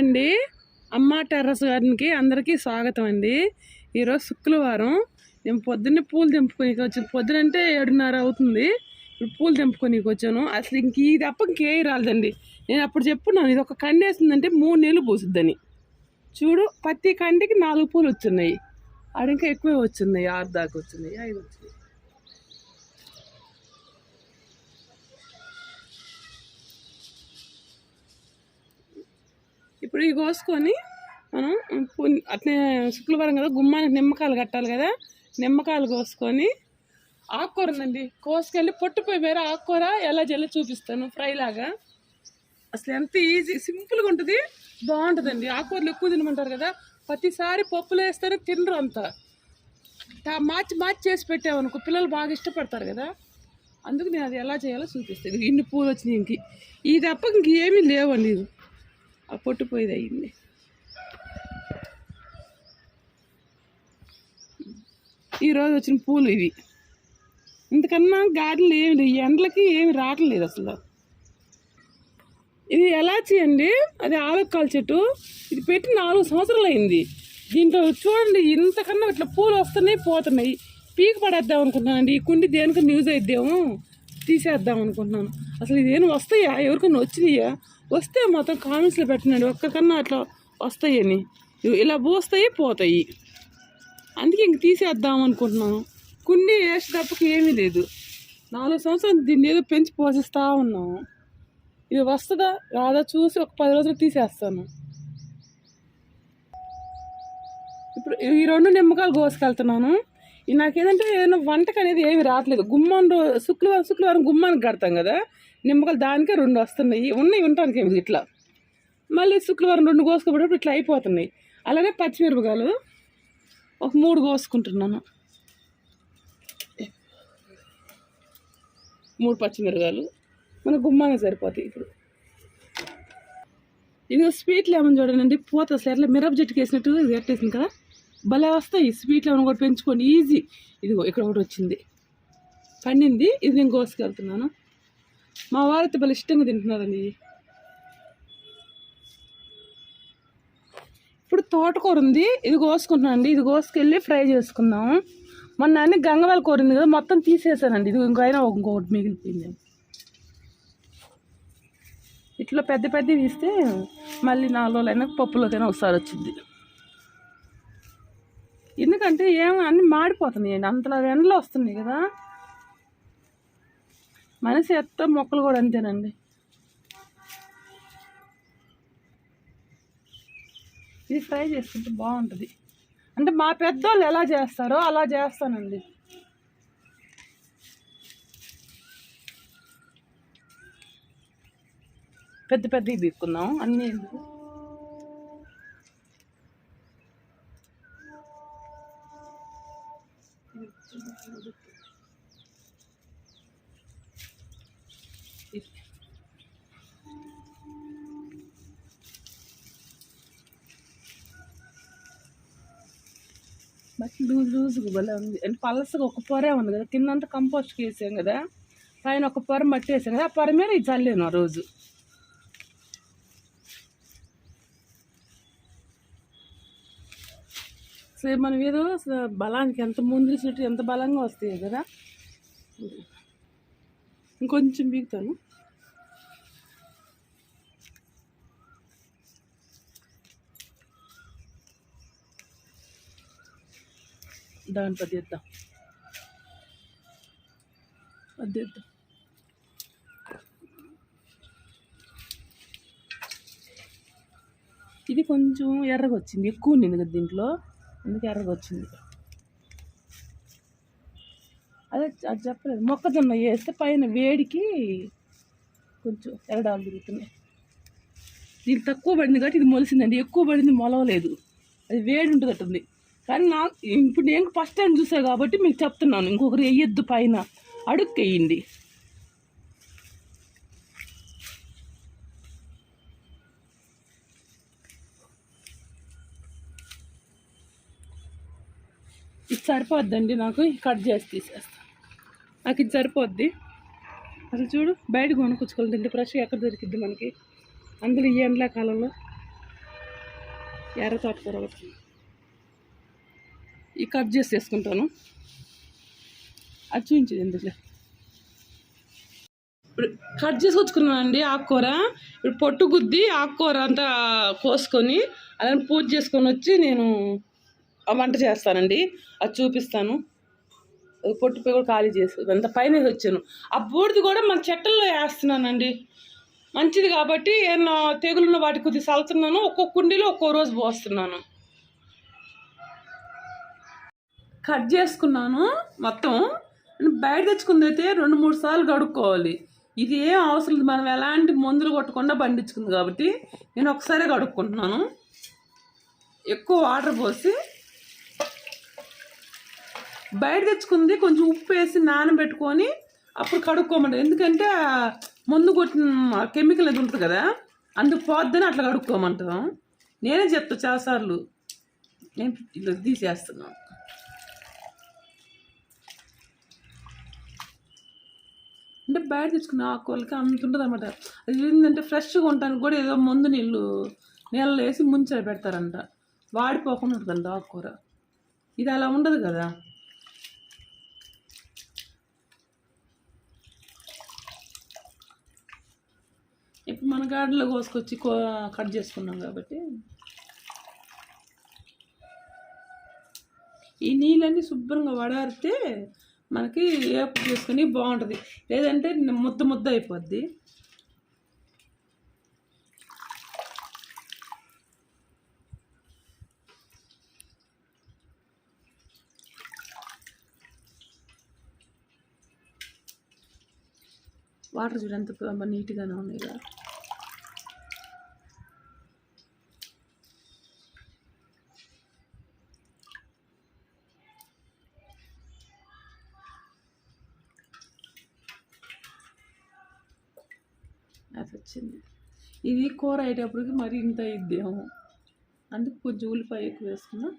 అండి. అమ్మ టెర్రస్ గార్డెన్కి అందరికీ స్వాగతం అండి. ఈరోజు శుక్రవారం. నేను పొద్దున్నే పూలు తెంపుకొని వచ్చాను పొద్దునంటే ఏడున్నర అవుతుంది. ఇప్పుడు పూలు తెంపుకొని వచ్చాను. అసలు ఇంక ఈ తప్ప ఇంకే రాలేదండి. నేను అప్పుడు చెప్పున్నాను ఇది ఒక కండి వేసిందంటే మూడు నెలలు పూసిద్దని. చూడు ప్రతి కండికి నాలుగు పూలు వచ్చున్నాయి. ఆడింకా ఎక్కువే వచ్చున్నాయి ఆరు దాకా వచ్చున్నాయి ఐదు వచ్చినాయి ఇప్పుడు ఇవి కోసుకొని మనం అట్లే శుక్రవారం కదా గుమ్మానికి నిమ్మకాయలు కట్టాలి కదా నిమ్మకాయలు కోసుకొని ఆకుకూర ఉందండి. కోసుకెళ్ళి పొట్టుపోయి వేరే ఆకుకూర ఎలా చేయాలో చూపిస్తాను ఫ్రైలాగా అసలు ఎంత ఈజీ సింపుల్గా ఉంటుంది బాగుంటుందండి. ఆకుకూరలు ఎక్కువ తినమంటారు కదా ప్రతిసారి పప్పులు వేస్తేనే తినరు అంతా. మార్చి మార్చి చేసి పెట్టామనుకో పిల్లలు బాగా ఇష్టపడతారు కదా. అందుకు నేను అది ఎలా చేయాలో చూపిస్తాను. ఇన్ని పూలు వచ్చినాయి ఇంక. ఈ తప్ప ఇంకేమీ లేవండి. ఇది ఆ పొట్టుపోయేది అయింది ఈరోజు వచ్చిన పూలు ఇవి. ఇంతకన్నా గార్డెన్లు ఏమి లేవు. ఎండలకి ఏమి రావట్లేదు అసలు. ఇది ఎలాచి అండి? అది ఆలుక్కాల చెట్టు. ఇది పెట్టి నాలుగు సంవత్సరాలు అయింది. దీంట్లో చూడండి ఇంతకన్నా ఇట్లా పూలు వస్తున్నాయి పోతున్నాయి. పీక పడేద్దాం అనుకుంటున్నానండి. ఈ కుండి దేనికి న్యూస్ అయిద్దాము. తీసేద్దాం అనుకుంటున్నాను. అసలు ఇదేం వస్తాయా? ఎవరికైనా వచ్చినాయా? వస్తే మొత్తం కామెంట్స్లో పెట్టినండి. ఒక్కకన్నా అట్లా వస్తాయని. ఇలా పోస్తాయి పోతాయి. అందుకే ఇంక తీసేద్దాం అనుకుంటున్నాను. కుండి వేసి తప్పకి ఏమీ లేదు. నాలుగు సంవత్సరాలు దీన్ని ఏదో పెంచి పోషిస్తూ ఉన్నాము. ఇది వస్తుందా రాదా చూసి ఒక పది రోజులు తీసేస్తాను. ఇప్పుడు ఈ రెండు నిమ్మకాయలు కోసుకెళ్తున్నాను. నాకు నాకేంటంటే ఏదైనా వంటకు అనేది ఏమి రావట్లేదు. గుమ్మం శుక్రవారం శుక్రవారం గుమ్మానికి కడతాం కదా నిమ్మకాయలు దానికే రెండు వస్తున్నాయి. ఉన్నాయి ఉండటానికి ఏమి ఇట్లా? మళ్ళీ శుక్రవారం రెండు కోసుకోబడి ఇట్లా అయిపోతున్నాయి. అలానే పచ్చిమిరపకాయలు ఒక మూడు కోసుకుంటున్నాను. మూడు పచ్చిమిరకాయలు మన గుమ్మానే సరిపోతాయి ఇప్పుడు. ఇది స్వీట్ లెమన్ చూడండి. పూత అసలు ఎట్లా మిరప చెట్టుకి వేసినట్టు ఇది కట్టేసింది కదా. భలే వస్తాయి. స్వీట్ లెమన్ కూడా పెంచుకొని ఈజీ. ఇదిగో ఇక్కడ ఒకటి వచ్చింది. పండింది. ఇది నేను కోసుకెళ్తున్నాను. మా వారైతే భలే ఇష్టంగా తింటున్నారండి ఇప్పుడు తోటకూర ఉంది. ఇది కోసుకుంటున్నాను అండి. ఇది కోసుకెళ్ళి ఫ్రై చేసుకుందాం. మొన్న అన్ని గంగవాల కూర ఉంది కదా మొత్తం తీసేసానండి. ఇది ఇంకైనా అయినా ఇంకొకటి మిగిలిపోయింది. ఇట్లా పెద్ద పెద్ద తీస్తే మళ్ళీ నాలుగు రోజులైనా పప్పులోకైనా ఒకసారి వచ్చింది. ఎందుకంటే ఏమో అన్నీ మాడిపోతున్నాయి అండి. అంతలా ఎండలు వస్తున్నాయి కదా. మనిషి ఎత్త మొక్కలు కూడా అంతేనండి. ఇది ఫ్రై చేసుకుంటే బాగుంటుంది. అంటే మా పెద్దోళ్ళు ఎలా చేస్తారో అలా చేస్తానండి. పెద్ద పెద్దవి బీక్కుందాం. అన్నీ బట్ లూజ్ లూజ్గా భలే ఉంది. అంటే పలసగా ఒక పొరే ఉంది కదా కిందంతా కంపోస్ట్ వేసాం కదా పైన ఒక పొర మట్టి వేసాం కదా ఆ పొర మీద ఇది చల్లాను ఆ రోజు. సో మనం ఏదో బలానికి ఎంత ముందు చుట్టూ ఎంత బలంగా వస్తాయి కదా. ఇంకొంచెం బీగుతాను. దాని తీద్దాం అద్దేద్దాం ఇది కొంచెం ఎర్రగా వచ్చింది ఎక్కువ ఉండింది కదా దీంట్లో. అందుకే ఎర్రగా వచ్చింది అదే అది చెప్పలేదు. మొక్కజొన్న వేస్తే పైన వేడికి కొంచెం ఎరడాలు తిరుగుతున్నాయి. దీనికి తక్కువ పడింది కాబట్టి ఇది మొలిసిందండి. ఎక్కువ పడింది మొలవలేదు. అది వేడి ఉంటుంది కానీ నా ఇప్పుడు నేను ఫస్ట్ టైం చూసా కాబట్టి మీకు చెప్తున్నాను. ఇంకొకరు వేయొద్దు పైన. అడుక్కు వేయండి. ఇది సరిపోద్దండి నాకు కట్ చేసి తీసేస్తాను నాకు ఇది సరిపోద్ది. అసలు చూడు బయట కొనుక్కొచ్చుకోవాలి. తింటే ఫ్రెష్ ఎక్కడ దొరికిద్ది మనకి? అందులో ఈ ఎండాకాలంలో ఎర్ర తోటకూర ఒకటి. ఈ కట్ చేసి వేసుకుంటాను అది చూపించేది ఎందుకులే? ఇప్పుడు కట్ చేసుకొచ్చుకున్నానండి ఆకుకూర. ఇప్పుడు పొట్టు గుద్ది ఆకుకూర అంతా కోసుకొని అలానే పూజ చేసుకొని వచ్చి నేను వంట చేస్తానండి. అది చూపిస్తాను. అది కూడా ఖాళీ చేసి అంత పైన వచ్చాను. ఆ బూడిది కూడా మన చెట్టల్లో వేస్తున్నానండి. మంచిది కాబట్టి ఏమన్నా తెగులున్న వాటి కొద్ది చల్లుతున్నాను ఒక్కొక్క కుండీలో ఒక్కో రోజు పోస్తున్నాను. కట్ చేసుకున్నాను మొత్తం. బయట తెచ్చుకుందైతే రెండు మూడు సార్లు కడుక్కోవాలి. ఇది ఏం అవసరం లేదు. మనం ఎలాంటి మందులు కొట్టకుండా పండించుకుంది కాబట్టి నేను ఒకసారి కడుక్కుంటున్నాను. ఎక్కువ వాటర్ పోసి బయట తెచ్చుకుంది కొంచెం ఉప్పు వేసి నానబెట్టుకొని అప్పుడు కడుక్కోమంటారు. ఎందుకంటే ముందు మందు కొట్టిన కెమికల్ అది ఉంటుంది కదా అందుకు పోద్దని అట్లా కడుక్కోమంటాం. నేనే చెప్తా చాలాసార్లు. నేను ఇలా తీసేస్తున్నాను. అంటే బయట తెచ్చుకున్న ఆకుకూరలకి అంత ఉంటుంది అనమాట అది ఏంటంటే ఫ్రెష్గా ఉండడానికి కూడా ఏదో మందు నీళ్ళు నీళ్ళలో వేసి ముంచర పెడతారంట. వాడిపోకుండా ఉంటుందంట ఆకుకూర ఇది అలా ఉండదు కదా. ఇప్పుడు మన గార్డెన్లో కోసుకొచ్చి కో కట్ చేసుకున్నాం కాబట్టి. ఈ నీళ్ళన్నీ శుభ్రంగా వడారితే మనకి ఏపు చేసుకుని బాగుంటుంది. లేదంటే ముద్ద ముద్ద అయిపోద్ది. వాటర్ చూడంత నీట్గానే ఉన్నాయి కదా. అది వచ్చింది. ఇది కూర అయ్యేటప్పటికి మరి ఇంత ఇద్దేమో అందుకు కొంచెం ఉల్లిపాయ ఎక్కువ వేసుకున్నా.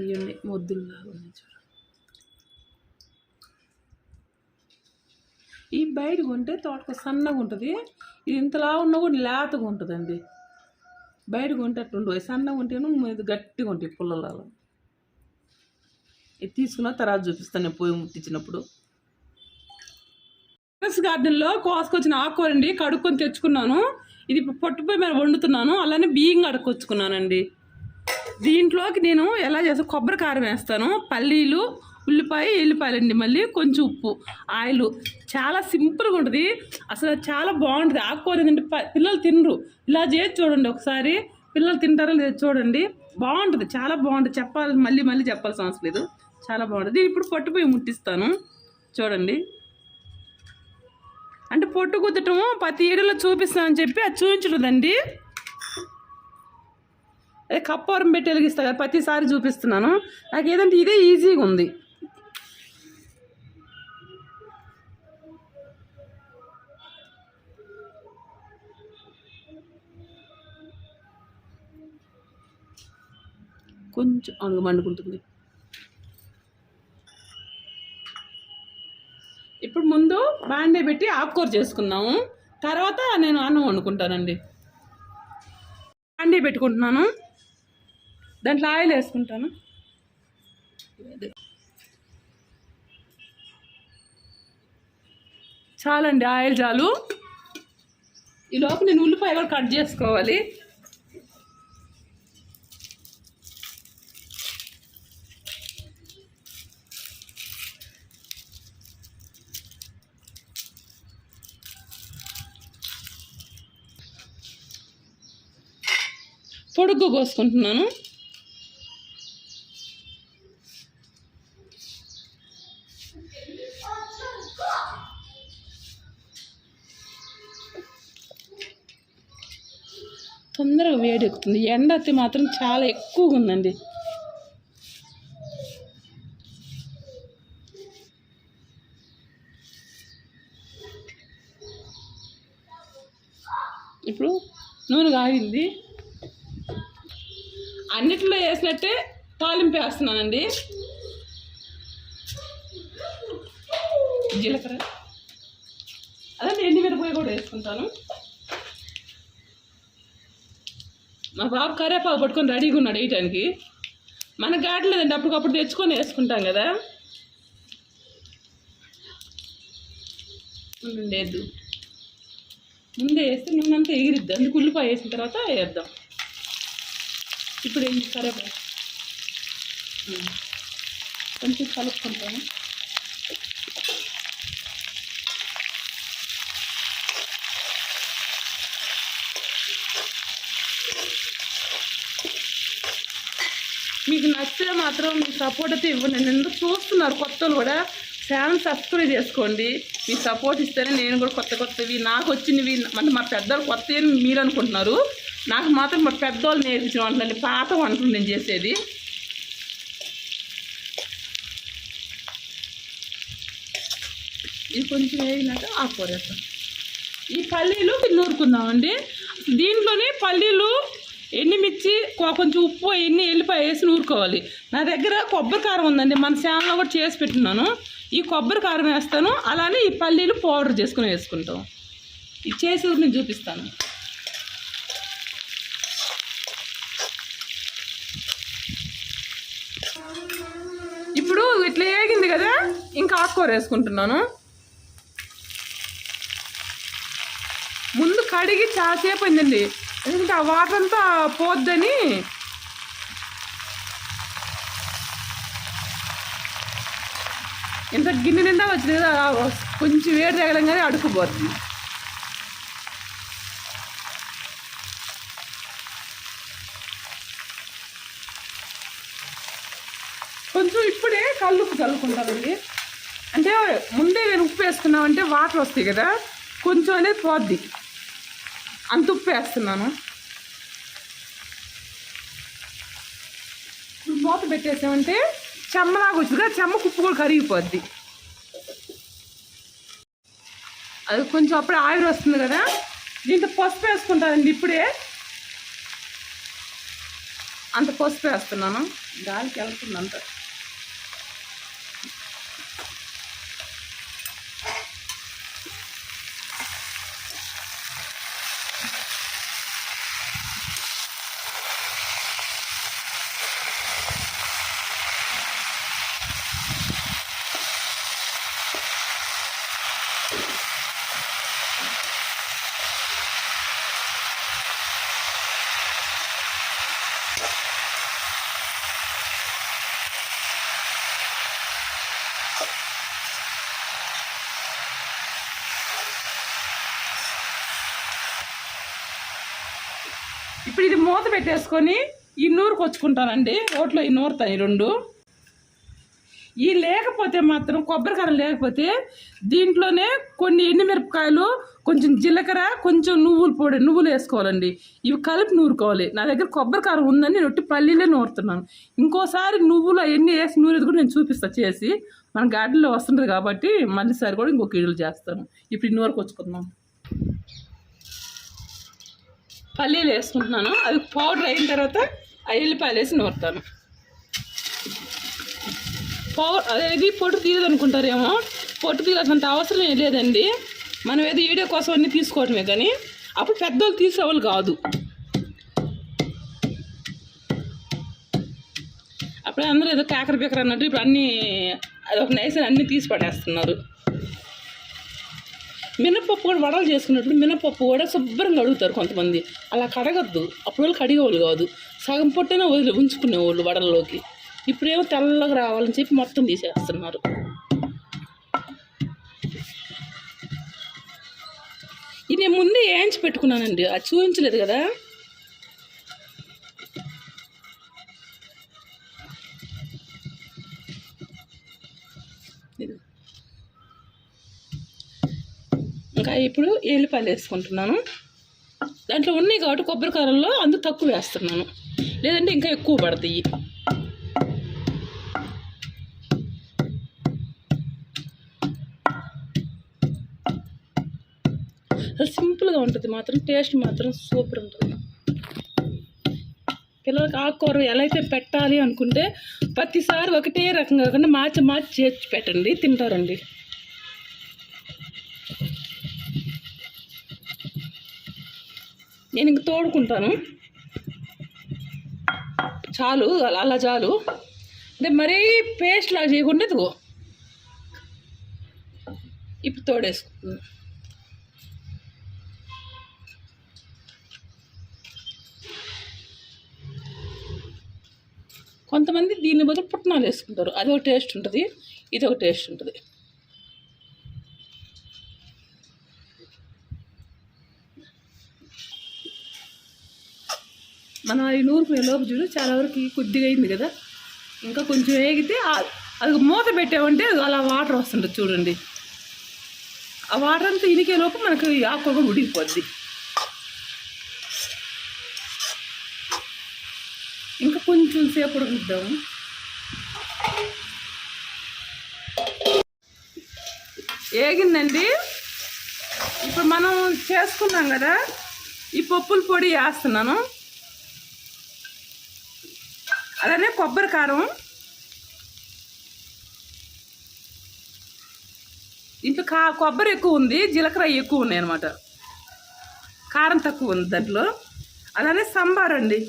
ఇవన్నీ మొద్దుల్లాగా ఉన్నాయి చూడ. ఈ బయట కొంటే తోటకు సన్నగా ఉంటుంది. ఇది ఇంతలా ఉన్నా కూడా లేతగా ఉంటుందండి. బయట కొంటే అట్లా ఉండవు. సన్నగా ఉంటేను గట్టిగా ఉంటాయి పుల్లలాగా ఇది తీసుకున్న తర్వాత చూపిస్తాను నేను పోయి ముట్టించినప్పుడు. టెరస్ గార్డెన్లో కోసుకొచ్చిన ఆకుకూరండి కడుక్కొని తెచ్చుకున్నాను. ఇది ఇప్పుడు పొట్టుపై మీద వండుతున్నాను అలానే బియ్యం కడుక్కొచ్చుకున్నానండి. దీంట్లోకి నేను ఎలా చేస్తాను కొబ్బరి కారం వేస్తాను పల్లీలు ఉల్లిపాయ ఎల్లిపాయలండి మళ్ళీ కొంచెం ఉప్పు ఆయిల్. చాలా సింపుల్గా ఉంటుంది. అసలు చాలా బాగుంటుంది. ఆకుకూర ఏంటంటే ప- పిల్లలు తినరు. ఇలా చేసి చూడండి ఒకసారి. పిల్లలు తింటారో లేదో చూడండి. బాగుంటుంది చాలా బాగుంటుంది. చెప్పాలి మళ్ళీ మళ్ళీ చెప్పాల్సిన అవసరం లేదు. చాలా బాగుంటుంది దీన్ని ఇప్పుడు పట్టుపోయి ముట్టిస్తాను. చూడండి. అంటే పొట్టు కుద్దటము ప్రతి ఏడులో చూపిస్తానని చెప్పి అది చూపించలేదండి అదే కప్పవరం పెట్టి వెలిగిస్తా కదా ప్రతిసారి చూపిస్తున్నాను. నాకు ఏదంటే ఇదే ఈజీగా ఉంది. కొంచెం అనుగు మండుకుంటుంది. ఇప్పుడు ముందు బాండే పెట్టి ఆకుకూర చేసుకున్నాము తర్వాత నేను అన్నం వండుకుంటానండి. బాండే పెట్టుకుంటున్నాను. దాంట్లో ఆయిల్ వేసుకుంటాను. చాలండి ఆయిల్ చాలు. ఈ లోపు నేను ఉల్లిపాయ కూడా కట్ చేసుకోవాలి. పొడుగు కోసుకుంటున్నాను. తొందరగా వేడి ఎక్కుతుంది ఎండ అతి మాత్రం చాలా ఎక్కువగా ఉందండి. ఇప్పుడు నూనె కాగింది. అన్నిట్లో వేసినట్టే తాలింపు వేస్తున్నానండి. జీలకర్ర. అదే ఎండి మిరపకాయ కూడా వేసుకుంటాను. మా బాబు కరేపాకు పట్టుకొని రెడీగా ఉన్నాడు వేయటానికి. మన గాడి లేదండి అప్పటికప్పుడు తెచ్చుకొని వేసుకుంటాం కదా. లేదు. ముందే వేస్తే నూనె అంతా ఎగిరిద్ది. అందుకు ఉల్లిపాయ వేసిన తర్వాత వేద్దాం. ఇప్పుడు ఏంటి కరివేపాకు కొంచెం కలుపుకుంటాను. మీకు నచ్చితే మాత్రం మీ సపోర్ట్ అయితే ఇవ్వండి. నేను ఎందుకు చూస్తున్నారు కొత్త వాళ్ళు కూడా? ఛానల్ సబ్స్క్రైబ్ చేసుకోండి. మీ సపోర్ట్ ఇస్తేనే నేను కూడా కొత్త కొత్తవి నాకు వచ్చినవి మన మా పెద్దవాళ్ళు కొత్త అని మీరు అనుకుంటున్నారు? నాకు మాత్రం మా పెద్దోళ్ళు నేర్పించిన వంటలండి. పాత వంటలు నేను చేసేది. ఇది కొంచెం వేగినాక ఆకుకూరేస్తాం. ఈ పల్లీలు నూరుకుందామండి. దీంట్లోనే పల్లీలు ఎన్నిమిర్చి కొంచెం ఉప్పు ఎన్ని ఎల్లిపాయ వేసి నూరుకోవాలి. నా దగ్గర కొబ్బరి కారం ఉందండి. మన ఛానల్లో కూడా చేసి పెట్టున్నాను. ఈ కొబ్బరి కారం వేస్తాను. అలానే ఈ పల్లీలు పౌడర్ చేసుకుని వేసుకుంటాం. ఇది చేసేది నేను చూపిస్తాను ఇప్పుడు ఇట్లా వేగింది కదా? ఇంకా ఆకుకూర వేసుకుంటున్నాను. ముందు కడిగి చాలాసేపు అయిందండి. ఎందుకంటే ఆ వాటర్ అంతా పోద్దని ఇంత గిన్నె నిండా వచ్చింది కదా కొంచెం వేడి తగలంగానే అడుక్కుపోతుంది. కొంచెం ఇప్పుడే కల్లుప్పు చల్లుకుంటామండి అంటే ముందే నేను ఉప్పు వేసుకున్నామంటే వాటర్ వస్తాయి కదా కొంచెం అనేది పోద్ది. అంత ఉప్పు వేస్తున్నాను. మూత పెట్టేసామంటే చెమ్మలాగా వచ్చిందిగా కదా కుప్పు ఉప్పు కూడా కరిగిపోద్ది. అది కొంచెం అప్పుడే ఆవిరి వస్తుంది కదా దీంట్లో పసుపు వేసుకుంటానండి ఇప్పుడే. అంత పసుపు వేస్తున్నాను. గాలికి వెళ్తుంది అంత. ఇప్పుడు ఇది మూత పెట్టేసుకొని ఈ నూరుకొచ్చుకుంటానండి రోట్లో ఈ నూరుతాయి రెండు. ఈ లేకపోతే మాత్రం కొబ్బరికారం లేకపోతే దీంట్లోనే కొన్ని ఎండుమిరపకాయలు కొంచెం జీలకర్ర కొంచెం నువ్వులు పొడి నువ్వులు వేసుకోవాలండి. ఇవి కలిపి నూరుకోవాలి. నా దగ్గర కొబ్బరికారం ఉందని నేను ఒట్టి పల్లీలే నూరుతున్నాను. ఇంకోసారి నువ్వులు అవన్నీ వేసి నూరేది కూడా నేను చూపిస్తాను చేసి. మన గార్డెన్లో వస్తుంటుంది కాబట్టి మళ్ళీసారి కూడా ఇంకొక ఇడ్లు చేస్తాను. ఇప్పుడు ఈ పల్లీలు వేసుకుంటున్నాను. అది పౌడర్ అయిన తర్వాత ఆ ఎల్లిపాయలు వేసి నూరుతాను. పౌడర్ అదేది పొట్టు తీయదు అనుకుంటారేమో. పొట్టు తీయాల్సినంత అవసరం లేదండి. మనం ఏదో వీడియో కోసం అన్నీ తీసుకోవటమే కానీ అప్పుడు పెద్దోళ్ళు తీసేవాళ్ళు కాదు. అప్పుడు అందరూ ఏదో కాకర బీకర అన్నట్టు ఇప్పుడు అన్నీ అదొక నైస్ అన్నీ తీసి పడేస్తున్నారు. మినపప్పు కూడా వడలు చేసుకున్నప్పుడు మినపప్పు కూడా శుభ్రంగా అడుగుతారు కొంతమంది. అలా కడగద్దు. అప్పుడు వాళ్ళు కడిగేవాళ్ళు కాదు. సగం పొట్టనే వదిలి ఉంచుకునేవాళ్ళు వడల్లోకి. ఇప్పుడేమో తెల్లగా రావాలని చెప్పి మొత్తం తీసేస్తున్నారు. ఇది నేను ముందే వేయించి పెట్టుకున్నానండి. అది చూపించలేదు కదా? ఇంకా ఇప్పుడు ఎల్లిపాయలు వేసుకుంటున్నాను. దాంట్లో ఉన్నాయి కాబట్టి కొబ్బరికారంలో అందుకు తక్కువ వేస్తున్నాను. లేదంటే ఇంకా ఎక్కువ పడతాయి. సింపుల్గా ఉంటుంది. మాత్రం టేస్ట్ మాత్రం సూపర్ ఉంటుంది. పిల్లలకి ఆకుకూర ఎలా అయితే పెట్టాలి అనుకుంటే ప్రతిసారి ఒకటే రకంగా కాకుండా మార్చి మార్చి చేర్చి పెట్టండి. తింటారండి. నేను ఇంక తోడుకుంటాను. చాలు అలా అలా చాలు. అంటే మరీ పేస్ట్ లాగా చేయకుండా ఇదిగో. ఇప్పుడు తోడేసుకుంటుంది కొంతమంది దీని బదులు పుట్నాలు వేసుకుంటారు. అది ఒక టేస్ట్ ఉంటుంది ఇది ఒక టేస్ట్ ఉంటుంది. మనం అది నూరుకునే లోపు చూడు చాలా వరకు కొద్దిగా అయింది కదా. ఇంకా కొంచెం వేగితే అది మూత పెట్టామంటే అది అలా వాటర్ వస్తుంటుంది చూడండి. ఆ వాటర్ అంతా ఇనికే లోపు మనకు ఈ ఉడికిపోద్ది. ఇంకా కొంచెం సేపు ఉడికిద్దాము ఏగిందండి ఇప్పుడు మనం చేసుకున్నాం కదా. ఈ పప్పుల పొడి వేస్తున్నాను. అలానే కొబ్బరి కారం. ఇంట్లో కా కొబ్బరి ఎక్కువ ఉంది జీలకర్ర ఎక్కువ ఉన్నాయి అనమాట కారం తక్కువ ఉంది దాంట్లో. అలానే సంబార్ అండి.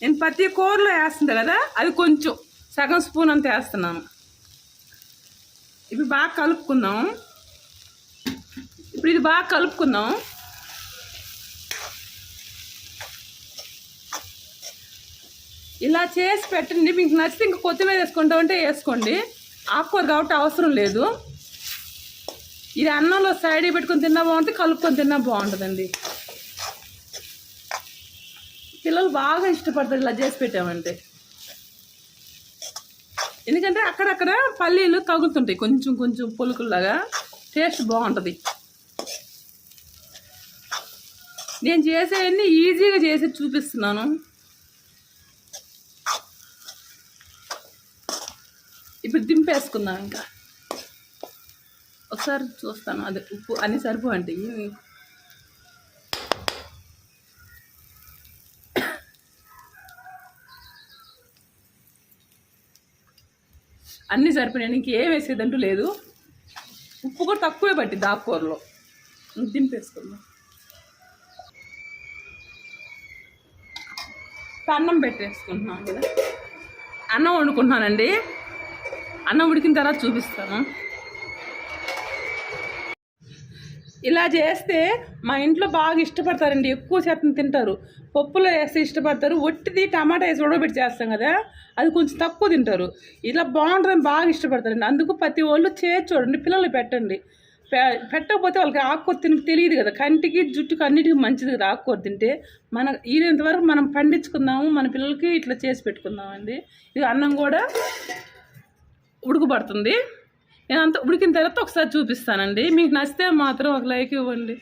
నేను ప్రతి కూరలో వేస్తుంది కదా అది కొంచెం సగం స్పూన్ అంత వేస్తున్నాను. ఇప్పుడు బాగా కలుపుకుందాం. ఇప్పుడు ఇది బాగా కలుపుకుందాం. ఇలా చేసి పెట్టండి మీకు నచ్చితే ఇంకా కొత్తిమీర వేసుకుంటామంటే వేసుకోండి. ఆకుకూర కాబట్టి అవసరం లేదు. ఇది అన్నంలో సైడ్ పెట్టుకొని తిన్నా బాగుంటుంది కలుపుకొని తిన్నా బాగుంటుందండి. పిల్లలు బాగా ఇష్టపడతారు ఇలా చేసి పెట్టామంటే. ఎందుకంటే అక్కడక్కడ పల్లీలు తగులుతుంటాయి కొంచెం కొంచెం పులుకుల్లాగా. టేస్ట్ బాగుంటుంది. నేను చేసేవన్నీ ఈజీగా చేసి చూపిస్తున్నాను. ఇప్పుడు దింపేసుకుందాం ఇంకా. ఒకసారి చూస్తాను. అదే ఉప్పు అన్ని అంటే అన్నీ సరిపోయినాయి. ఇంకేం వేసేదంటూ లేదు. ఉప్పు కూడా తక్కువే పట్టింది ఆకుకూరలో దింపేసుకుందాం. అన్నం పెట్టేసుకుంటున్నాను కదా. అన్నం వండుకుంటున్నానండి. అన్నం ఉడికిన తర్వాత చూపిస్తాను. ఇలా చేస్తే మా ఇంట్లో బాగా ఇష్టపడతారండి. ఎక్కువ శాతం తింటారు. పప్పులో వేస్తే ఇష్టపడతారు. ఒట్టిది టమాటా వేసి ఉడబెట్టి చేస్తాం కదా అది కొంచెం తక్కువ తింటారు. ఇలా బాగుంటుందని బాగా ఇష్టపడతారండి. అందుకు ప్రతి వాళ్ళు చేసి చూడండి పిల్లలు పెట్టండి. పె- పెట్టకపోతే వాళ్ళకి ఆకుకూర తిని తెలియదు కదా. కంటికి జుట్టుకి అన్నిటికీ మంచిది కదా ఆకుకూర తింటే. మన ఈనంతవరకు మనం పండించుకుందాము మన పిల్లలకి ఇట్లా చేసి పెట్టుకుందామండి. ఇది అన్నం కూడా ఉడుకుపడుతుంది నేను అంత ఉడికిన తర్వాత ఒకసారి చూపిస్తానండి. మీకు నచ్చితే మాత్రం ఒక లైక్ ఇవ్వండి.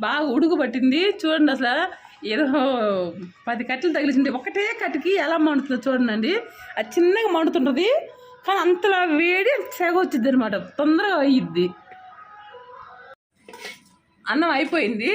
బాగా ఉడుకు పట్టింది చూడండి అసలు ఏదో పది కట్టెలు తగిలింది. ఒకటే కట్టెకి ఎలా మండుతుందో చూడండి అది చిన్నగా మండుతుంటుంది. కానీ అంతలా వేడి సెగ వచ్చింది అనమాట తొందరగా అయ్యిద్ది. అన్నం అయిపోయింది.